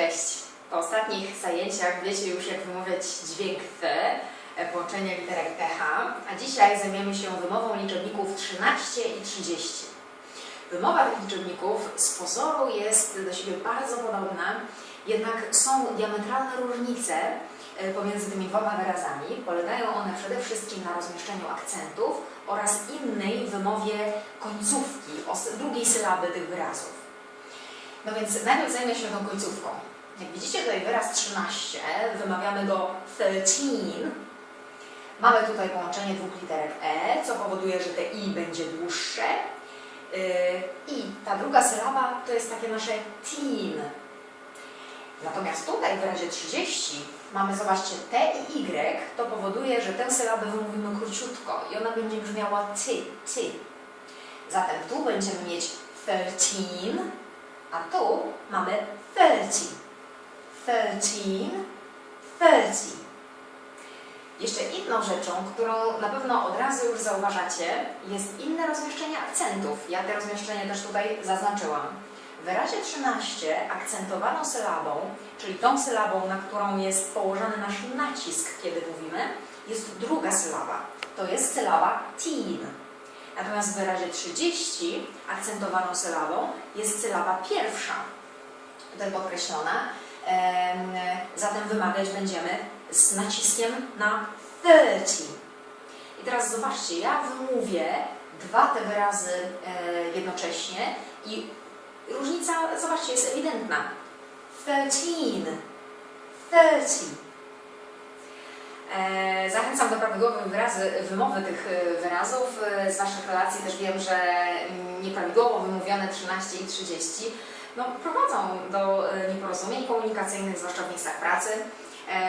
Cześć! Po ostatnich zajęciach wiecie już jak wymawiać dźwięk T, e, połączenie literek TH, a dzisiaj zajmiemy się wymową liczebników 13 i 30. Wymowa tych liczebników z pozoru jest do siebie bardzo podobna, jednak są diametralne różnice e, pomiędzy tymi dwoma wyrazami. Polegają one przede wszystkim na rozmieszczeniu akcentów oraz innej wymowie końcówki, drugiej sylaby tych wyrazów. No więc najpierw zajmę się tą końcówką. Jak widzicie tutaj wyraz 13, wymawiamy go 13. Mamy tutaj połączenie dwóch literek E, co powoduje, że te i będzie dłuższe. Yy, I ta druga sylaba to jest takie nasze teen. Natomiast tutaj w wyrazie 30 mamy, zobaczcie, T i Y, to powoduje, że tę sylabę wymówimy króciutko i ona będzie brzmiała ty, ty. Zatem tu będziemy mieć 13, a tu mamy 30. 13, 30. Jeszcze inną rzeczą, którą na pewno od razu już zauważacie, jest inne rozmieszczenie akcentów. Ja te rozmieszczenie też tutaj zaznaczyłam. W wyrazie 13 akcentowaną sylabą, czyli tą sylabą, na którą jest położony nasz nacisk, kiedy mówimy, jest druga sylaba. To jest sylaba teen. Natomiast w wyrazie 30 akcentowaną sylabą jest sylaba pierwsza, tutaj podkreślona. Em, Zatem wymawiać będziemy z naciskiem na 30. I teraz zobaczcie, ja wymówię dwa te wyrazy e, jednocześnie i różnica, zobaczcie, jest ewidentna. 13, 30. E, Zachęcam do prawidłowej wyrazy, wymowy tych e, wyrazów. E, Z Waszych relacji też wiem, że nieprawidłowo wymówione 13 i 30 no, prowadzą do nieporozumień komunikacyjnych, zwłaszcza w miejscach pracy.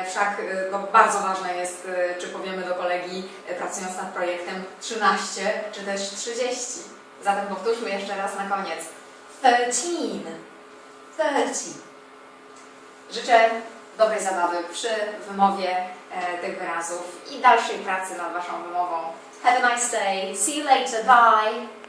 Wszak no, bardzo ważne jest, czy powiemy do kolegi pracując nad projektem 13 czy też 30. Zatem powtórzmy jeszcze raz na koniec. 13. 30. Życzę dobrej zabawy przy wymowie e, tych wyrazów i dalszej pracy nad Waszą wymową. Have a nice day. See you later. Bye.